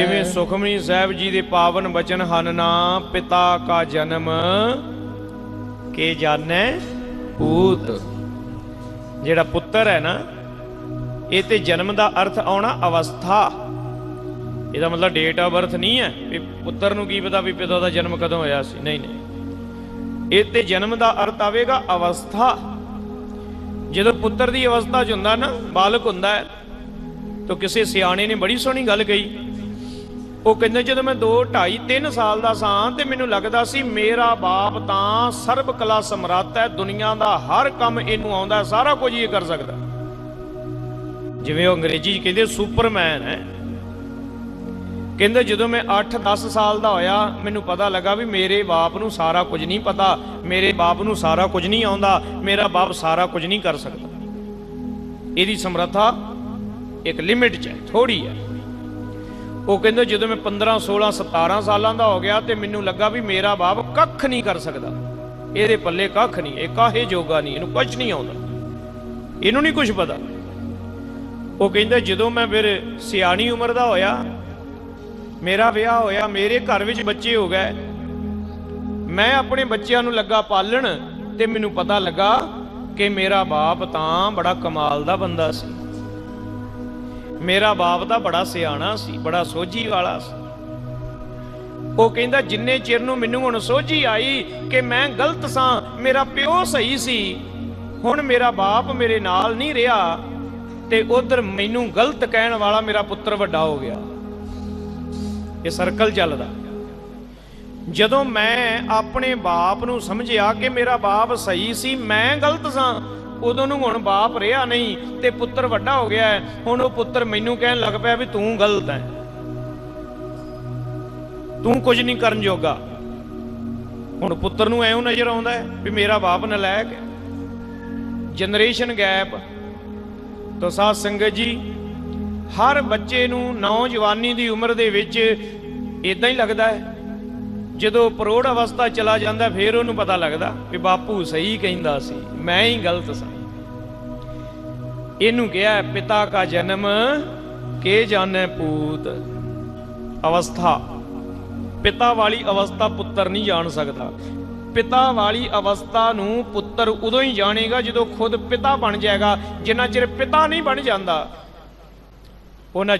ਜਿਵੇਂ ਸੁਖਮਨੀ ਸਾਹਿਬ ਜੀ ਦੇ ਪਾਵਨ ਬਚਨ, ਹਨ ਨਾ ਪਿਤਾ ਕਾ ਜਨਮ ਕੇ ਜਾਣੈ ਪੂਤ ਜਿਹੜਾ ਪੁੱਤਰ ਹੈ ਨਾ, ਇਹ ਤੇ ਜਨਮ ਦਾ ਅਰਥ ਆਉਣਾ ਅਵਸਥਾ। ਇਹਦਾ ਮਤਲਬ ਡੇਟ ਆਫ ਬਰਥ ਨਹੀਂ ਹੈ, ਵੀ ਪੁੱਤਰ ਨੂੰ ਕੀ ਪਤਾ ਵੀ ਪਿਤਾ ਦਾ ਜਨਮ ਕਦੋਂ ਹੋਇਆ ਸੀ। ਨਹੀਂ ਨਹੀਂ। ਇਹ ਤੇ ਜਨਮ ਦਾ ਅਰਥ ਆਵੇਗਾ ਅਵਸਥਾ। ਜਦੋਂ ਪੁੱਤਰ ਦੀ ਅਵਸਥਾ 'ਚ ਹੁੰਦਾ ਨਾ, ਬਾਲਕ ਹੁੰਦਾ ਹੈ, ਤਾਂ ਕਿਸੇ ਸਿਆਣੇ ਨੇ ਬੜੀ ਸੋਹਣੀ ਗੱਲ ਕਹੀ ਉਹ ਕਹਿੰਦੇ, ਜਦੋਂ ਮੈਂ 2 2.5 3 ਸਾਲ ਦਾ ਸਾਂ ਤੇ ਮੈਨੂੰ ਲੱਗਦਾ ਸੀ ਮੇਰਾ ਬਾਪ ਤਾਂ ਸਰਬ ਕਲਾ ਸਮਰੱਥ ਹੈ, ਦੁਨੀਆ ਦਾ ਹਰ ਕੰਮ ਇਹਨੂੰ ਆਉਂਦਾ, ਸਾਰਾ ਕੁਝ ਇਹ ਕਰ ਸਕਦਾ। ਜਿਵੇਂ ਉਹ ਅੰਗਰੇਜ਼ੀ 'ਚ ਕਹਿੰਦੇ ਸੁਪਰਮੈਨ ਹੈ। ਕਹਿੰਦੇ, ਜਦੋਂ ਮੈਂ 8-10 ਸਾਲ ਦਾ ਹੋਇਆ, ਮੈਨੂੰ ਪਤਾ ਲੱਗਾ ਵੀ ਮੇਰੇ ਬਾਪ ਨੂੰ ਸਾਰਾ ਕੁਝ ਨਹੀਂ ਪਤਾ, ਮੇਰੇ ਬਾਪ ਨੂੰ ਸਾਰਾ ਕੁਝ ਨਹੀਂ ਆਉਂਦਾ, ਮੇਰਾ ਬਾਪ ਸਾਰਾ ਕੁਝ ਨਹੀਂ ਕਰ ਸਕਦਾ। ਇਹਦੀ ਸਮਰੱਥਾ ਇੱਕ ਲਿਮਿਟ 'ਚ ਹੈ ਥੋੜੀ ਹੈ। ਉਹ ਕਹਿੰਦੇ ਜਦੋਂ ਮੈਂ 15 16 17 ਸਾਲਾਂ ਦਾ ਹੋ ਗਿਆ ਤੇ ਮੈਨੂੰ ਲੱਗਾ ਵੀ ਮੇਰਾ ਬਾਪ ਕੱਖ ਨਹੀਂ ਕਰ ਸਕਦਾ। ਇਹਦੇ ਪੱਲੇ ਕੱਖ ਨਹੀਂ, ਇਹ ਕਾਹੇ ਜੋਗਾ ਨਹੀਂ, ਇਹਨੂੰ ਕੁਝ ਨਹੀਂ ਆਉਂਦਾ। ਇਹਨੂੰ ਨਹੀਂ ਕੁਝ ਪਤਾ। ਉਹ ਕਹਿੰਦਾ ਜਦੋਂ ਮੈਂ ਫਿਰ ਸਿਆਣੀ ਉਮਰ ਦਾ ਹੋਇਆ, ਮੇਰਾ ਵਿਆਹ ਹੋਇਆ, ਮੇਰੇ ਘਰ ਵਿੱਚ ਬੱਚੇ ਹੋ ਗਏ, ਮੈਂ ਆਪਣੇ ਬੱਚਿਆਂ ਨੂੰ ਲੱਗਾ ਪਾਲਣ ਤੇ ਮੈਨੂੰ ਪਤਾ ਲੱਗਾ ਕਿ ਮੇਰਾ ਬਾਪ ਤਾਂ ਬੜਾ ਕਮਾਲ ਦਾ ਬੰਦਾ ਸੀ। ਮੇਰਾ ਬਾਪ ਤਾਂ ਬੜਾ ਸਿਆਣਾ ਸੀ, ਬੜਾ ਸੋਝੀ ਵਾਲਾ ਸੀ। ਉਹ ਕਹਿੰਦਾ, ਜਿੰਨੇ ਚਿਰ ਨੂੰ ਮੈਨੂੰ ਹੁਣ ਸੋਝੀ ਆਈ ਕਿ ਮੈਂ ਗਲਤ ਸਾਂ, ਮੇਰਾ ਪਿਓ ਸਹੀ ਸੀ, ਹੁਣ ਮੇਰਾ ਬਾਪ ਮੇਰੇ ਨਾਲ ਨਹੀਂ ਰਿਹਾ, ਤੇ ਉਧਰ ਮੈਨੂੰ ਗਲਤ ਕਹਿਣ ਵਾਲਾ ਮੇਰਾ ਪੁੱਤਰ ਵੱਡਾ ਹੋ ਗਿਆ। ਇਹ ਸਰਕਲ ਚੱਲਦਾ। ਜਦੋਂ ਮੈਂ ਆਪਣੇ ਬਾਪ ਨੂੰ ਸਮਝਿਆ ਕਿ ਮੇਰਾ ਬਾਪ ਸਹੀ ਸੀ, ਮੈਂ ਗਲਤ ਸਾਂ ਉਦੋਂ ਨੂੰ ਹੁਣ ਬਾਪ ਰਿਹਾ ਨਹੀਂ ਤੇ ਪੁੱਤਰ ਵੱਡਾ ਹੋ ਗਿਆ ਹੈ। ਹੁਣ ਉਹ ਪੁੱਤਰ ਮੈਨੂੰ ਕਹਿਣ ਲੱਗ ਪਿਆ ਵੀ ਤੂੰ ਗਲਤ ਹੈ। ਤੂੰ ਕੁਝ ਨਹੀਂ ਕਰਨ ਜੋਗਾ। ਹੁਣ ਪੁੱਤਰ ਨੂੰ ਐਉਂ ਨਜ਼ਰ ਆਉਂਦਾ ਹੈ ਵੀ ਮੇਰਾ ਬਾਪ ਨਲਾਇਕ ਹੈ। ਜਨਰੇਸ਼ਨ ਗੈਪ ਤੋ ਸਾਧ ਸੰਗਤ ਜੀ, ਹਰ ਬੱਚੇ ਨੂੰ ਨੌਜਵਾਨੀ ਦੀ ਉਮਰ ਦੇ ਵਿੱਚ ਇਦਾਂ ਹੀ ਲੱਗਦਾ ਹੈ ਜਦੋਂ ਪ੍ਰੋੜ ਅਵਸਥਾ ਚਲਾ ਜਾਂਦਾ, ਫਿਰ ਉਹਨੂੰ ਪਤਾ ਲੱਗਦਾ ਵੀ ਬਾਪੂ ਸਹੀ ਕਹਿੰਦਾ ਸੀ, ਮੈਂ ਹੀ ਗਲਤ ਸਾਂ। ਇਹਨੂੰ ਕਿਹਾ, ਪਿਤਾ ਕਾ ਜਨਮ, ਕੇ ਜਾਣੈ ਪੂਤ? ਅਵਸਥਾ। ਪਿਤਾ ਵਾਲੀ ਅਵਸਥਾ ਪੁੱਤਰ ਨਹੀਂ ਜਾਣ ਸਕਦਾ। ਪਿਤਾ ਵਾਲੀ ਅਵਸਥਾ ਨੂੰ ਪੁੱਤਰ ਉਦੋਂ ਹੀ ਜਾਣੇਗਾ ਜਦੋਂ ਖੁਦ ਪਿਤਾ ਬਣ ਜਾਏਗਾ, ਜਿੰਨਾ ਚਿਰ ਪਿਤਾ ਨਹੀਂ ਬਣ ਜਾਂਦਾ। ਉਹਨਾਂ